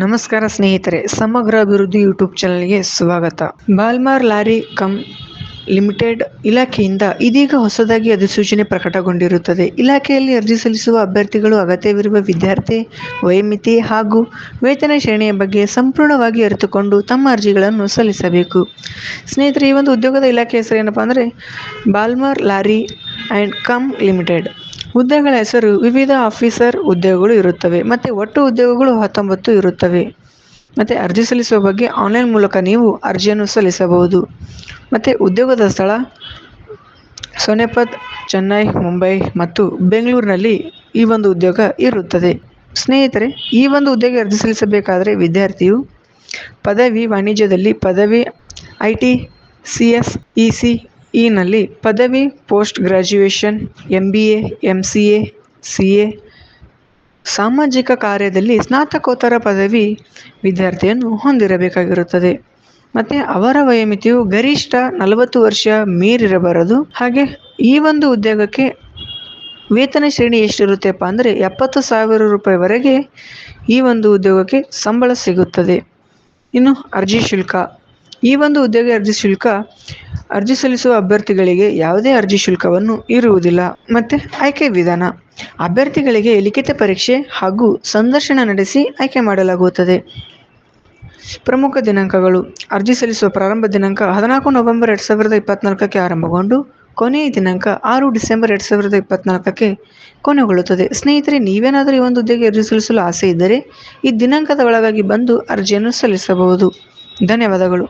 ನಮಸ್ಕಾರ ಸ್ನೇಹಿತರೆ, ಸಮಗ್ರ ಅಭಿವೃದ್ಧಿ ಯೂಟ್ಯೂಬ್ ಚಾನಲ್ಗೆ ಸ್ವಾಗತ. ಬಾಲ್ಮಾರ್ ಲಾರಿ ಕಂ ಲಿಮಿಟೆಡ್ ಇಲಾಖೆಯಿಂದ ಇದೀಗ ಹೊಸದಾಗಿ ಅಧಿಸೂಚನೆ ಪ್ರಕಟಗೊಂಡಿರುತ್ತದೆ. ಇಲಾಖೆಯಲ್ಲಿ ಅರ್ಜಿ ಸಲ್ಲಿಸುವ ಅಭ್ಯರ್ಥಿಗಳು ಅಗತ್ಯವಿರುವ ವಿದ್ಯಾರ್ಥಿ, ವಯೋಮಿತಿ ಹಾಗೂ ವೇತನ ಶ್ರೇಣಿಯ ಬಗ್ಗೆ ಸಂಪೂರ್ಣವಾಗಿ ಅರಿತುಕೊಂಡು ತಮ್ಮ ಅರ್ಜಿಗಳನ್ನು ಸಲ್ಲಿಸಬೇಕು. ಸ್ನೇಹಿತರೆ, ಈ ಒಂದು ಉದ್ಯೋಗದ ಇಲಾಖೆ ಹೆಸರು ಏನಪ್ಪ ಅಂದರೆ, Balmer Lawrie and co limited. ಹುದ್ದೆಗಳ ಹೆಸರು ವಿವಿಧ ಆಫೀಸರ್ ಹುದ್ದೆಗಳು ಇರುತ್ತವೆ. ಮತ್ತು ಒಟ್ಟು ಉದ್ಯೋಗಗಳು ಹತ್ತೊಂಬತ್ತು ಇರುತ್ತವೆ. ಮತ್ತು ಅರ್ಜಿ ಸಲ್ಲಿಸುವ ಬಗ್ಗೆ ಆನ್ಲೈನ್ ಮೂಲಕ ನೀವು ಅರ್ಜಿಯನ್ನು ಸಲ್ಲಿಸಬಹುದು. ಮತ್ತು ಉದ್ಯೋಗದ ಸ್ಥಳ ಸೋನೆಪತ್ ಚೆನ್ನೈ, ಮುಂಬೈ ಮತ್ತು ಬೆಂಗಳೂರಿನಲ್ಲಿ ಈ ಒಂದು ಉದ್ಯೋಗ ಇರುತ್ತದೆ. ಸ್ನೇಹಿತರೆ, ಈ ಒಂದು ಉದ್ಯೋಗ ಅರ್ಜಿ ಸಲ್ಲಿಸಬೇಕಾದರೆ ವಿದ್ಯಾರ್ಥಿಯು ಪದವಿ ವಾಣಿಜ್ಯದಲ್ಲಿ ಪದವಿ, I T, C S, E C ಇನಲ್ಲಿ ಪದವಿ, post graduation M B A M C A C A ಸಾಮಾಜಿಕ ಕಾರ್ಯದಲ್ಲಿ ಸ್ನಾತಕೋತ್ತರ ಪದವಿ ವಿದ್ಯಾರ್ಥಿಯನ್ನು ಹೊಂದಿರಬೇಕಾಗಿರುತ್ತದೆ. ಮತ್ತು ಅವರ ವಯೋಮಿತಿಯು ಗರಿಷ್ಠ ನಲವತ್ತು ವರ್ಷ ಮೀರಿರಬಾರದು. ಹಾಗೆ ಈ ಒಂದು ಉದ್ಯೋಗಕ್ಕೆ ವೇತನ ಶ್ರೇಣಿ ಎಷ್ಟಿರುತ್ತೆಪ್ಪ ಅಂದರೆ ಎಪ್ಪತ್ತು ಸಾವಿರ ರೂಪಾಯಿವರೆಗೆ ಈ ಒಂದು ಉದ್ಯೋಗಕ್ಕೆ ಸಂಬಳ ಸಿಗುತ್ತದೆ. ಇನ್ನು ಅರ್ಜಿ ಶುಲ್ಕ. ಈ ಒಂದು ಉದ್ಯೋಗ ಅರ್ಜಿ ಶುಲ್ಕ ಅರ್ಜಿ ಸಲ್ಲಿಸುವ ಅಭ್ಯರ್ಥಿಗಳಿಗೆ ಯಾವುದೇ ಅರ್ಜಿ ಶುಲ್ಕವನ್ನು ಇರುವುದಿಲ್ಲ. ಮತ್ತೆ ಆಯ್ಕೆ ವಿಧಾನ. ಅಭ್ಯರ್ಥಿಗಳಿಗೆ ಲಿಖಿತ ಪರೀಕ್ಷೆ ಹಾಗೂ ಸಂದರ್ಶನ ನಡೆಸಿ ಆಯ್ಕೆ ಮಾಡಲಾಗುತ್ತದೆ. ಪ್ರಮುಖ ದಿನಾಂಕಗಳು. ಅರ್ಜಿ ಸಲ್ಲಿಸುವ ಪ್ರಾರಂಭ ದಿನಾಂಕ ಹದಿನಾಲ್ಕು ನವೆಂಬರ್ ಎರಡು ಸಾವಿರದ ಇಪ್ಪತ್ನಾಲ್ಕಕ್ಕೆ ಆರಂಭಗೊಂಡು ಕೊನೆಯ ದಿನಾಂಕ ಆರು ಡಿಸೆಂಬರ್ ಎರಡು ಸಾವಿರದ ಇಪ್ಪತ್ನಾಲ್ಕಕ್ಕೆ ಕೊನೆಗೊಳ್ಳುತ್ತದೆ. ಸ್ನೇಹಿತರೆ, ನೀವೇನಾದರೂ ಈ ಒಂದು ಹುದ್ದೆಗೆ ಅರ್ಜಿ ಸಲ್ಲಿಸಲು ಆಸೆ ಇದ್ದರೆ ಈ ದಿನಾಂಕದ ಒಳಗಾಗಿ ಬಂದು ಅರ್ಜಿಯನ್ನು ಸಲ್ಲಿಸಬಹುದು. ಧನ್ಯವಾದಗಳು.